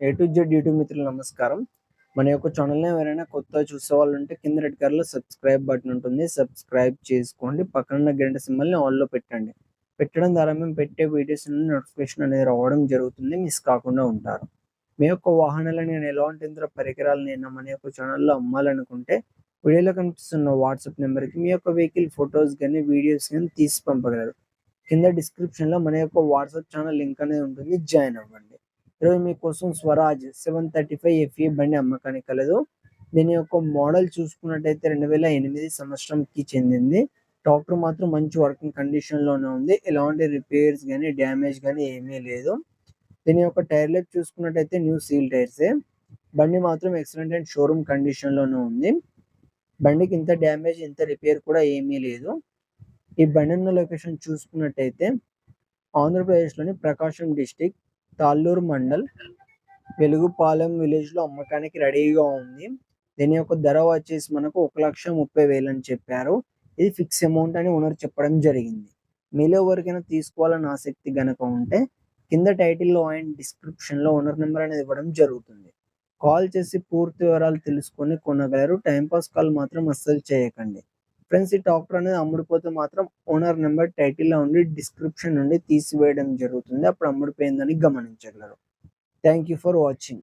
A to Z YouTube మిత్రులు నమస్కారం. మన యొక్క ఛానల్ని ఎవరైనా కొత్తగా చూసే వాళ్ళు ఉంటే కింద రెడ్ కలర్లో సబ్స్క్రైబ్ బటన్ ఉంటుంది. సబ్స్క్రైబ్ చేసుకోండి. పక్కన ఉన్న గంట సింబల్ని ఆన్లో పెట్టండి. పెట్టడం ద్వారా మేము పెట్టే వీడియోస్ నుండి నోటిఫికేషన్ అనేది రావడం జరుగుతుంది. మిస్ కాకుండా ఉంటారు. మీ యొక్క వాహనాలను నేను ఎలాంటి యంత్ర పరికరాలు నేను మన యొక్క ఛానల్లో అమ్మాలనుకుంటే వీడియోలో కనిపిస్తున్న వాట్సాప్ నెంబర్కి మీ యొక్క వెహికల్ ఫొటోస్ కానీ వీడియోస్ కానీ తీసి పంపగలరు. కింద డిస్క్రిప్షన్లో మన యొక్క వాట్సాప్ ఛానల్ లింక్ అనేది ఉంటుంది. జాయిన్ అవ్వండి. ఈరోజు మీకోసం Swaraj seven thirty five FE బండి అమ్మకానికి కలదు. దీని యొక్క మోడల్ చూసుకున్నట్టయితే రెండు వేల ఎనిమిది సంవత్సరంకి చెందింది. డాక్టర్ మాత్రం మంచి వర్కింగ్ కండిషన్లోనే ఉంది. ఎలాంటి రిపేర్స్ కానీ డ్యామేజ్ కానీ ఏమీ లేదు. దీని యొక్క టైర్ లైఫ్ చూసుకున్నట్టయితే న్యూ సీల్ టైర్సే బండి మాత్రం ఎక్సలెంట్ అండ్ షోరూమ్ కండిషన్లోనే ఉంది. బండికి ఇంత డ్యామేజ్ ఇంత రిపేర్ కూడా ఏమీ లేదు. ఈ బండి ఉన్న లొకేషన్ చూసుకున్నట్టయితే ఆంధ్రప్రదేశ్లోని ప్రకాశం డిస్టిక్ తాళ్ళూరు మండల్ వెలుగుపాలెం విలేజ్లో అమ్మకానికి రెడీగా ఉంది. దీని యొక్క ధర వచ్చేసి మనకు ఒక లక్ష ముప్పై వేలు అని చెప్పారు. ఇది ఫిక్స్ అమౌంట్ అని ఓనర్ చెప్పడం జరిగింది. మీలో ఎవరికైనా తీసుకోవాలని ఆసక్తి గనక ఉంటే కింద టైటిల్లో అండ్ డిస్క్రిప్షన్లో ఓనర్ నెంబర్ అనేది ఇవ్వడం జరుగుతుంది. కాల్ చేసి పూర్తి వివరాలు తెలుసుకొని కొనగలరు. టైంపాస్ కాల్ మాత్రం అస్సలు చేయకండి. ఫ్రెండ్స్ ఈ టాక్టర్ అనేది అమ్ముడిపోతే మాత్రం ఓనర్ నెంబర్ టైటిల్లో ఉండి డిస్క్రిప్షన్ నుండి తీసివేయడం జరుగుతుంది. అప్పుడు అమ్ముడిపోయిందని గమనించగలరు. Thank you for watching.